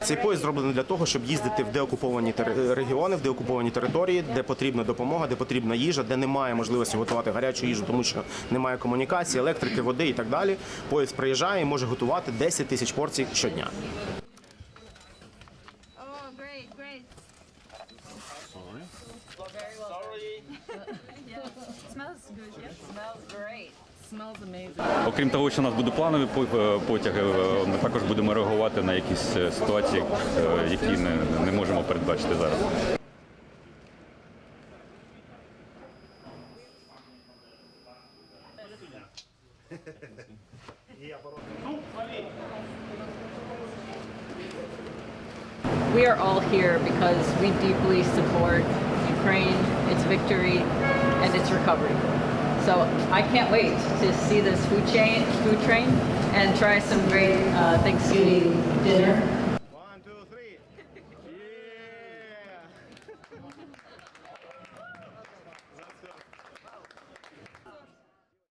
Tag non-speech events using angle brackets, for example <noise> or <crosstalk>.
Цей поїзд зроблений для того, щоб їздити в деокуповані тери- регіони, в деокуповані території, де потрібна допомога, де потрібна їжа, де немає можливості готувати гарячу їжу, тому що немає комунікації, електрики, води і так далі. Поїзд приїжджає і може готувати 10 тисяч порцій щодня. Oh, great, great. <laughs> Smells good, yes? Smells great. Окрім того, що у нас будуть планові по- е, потяги, е, ми також будемо реагувати на якісь е, ситуації, які не, не можемо передбачити зараз. We are all here because we deeply support Ukraine, its victory, and its recovery. So I can't wait to see this food chain, food train, and try some great uh, Thanksgiving dinner.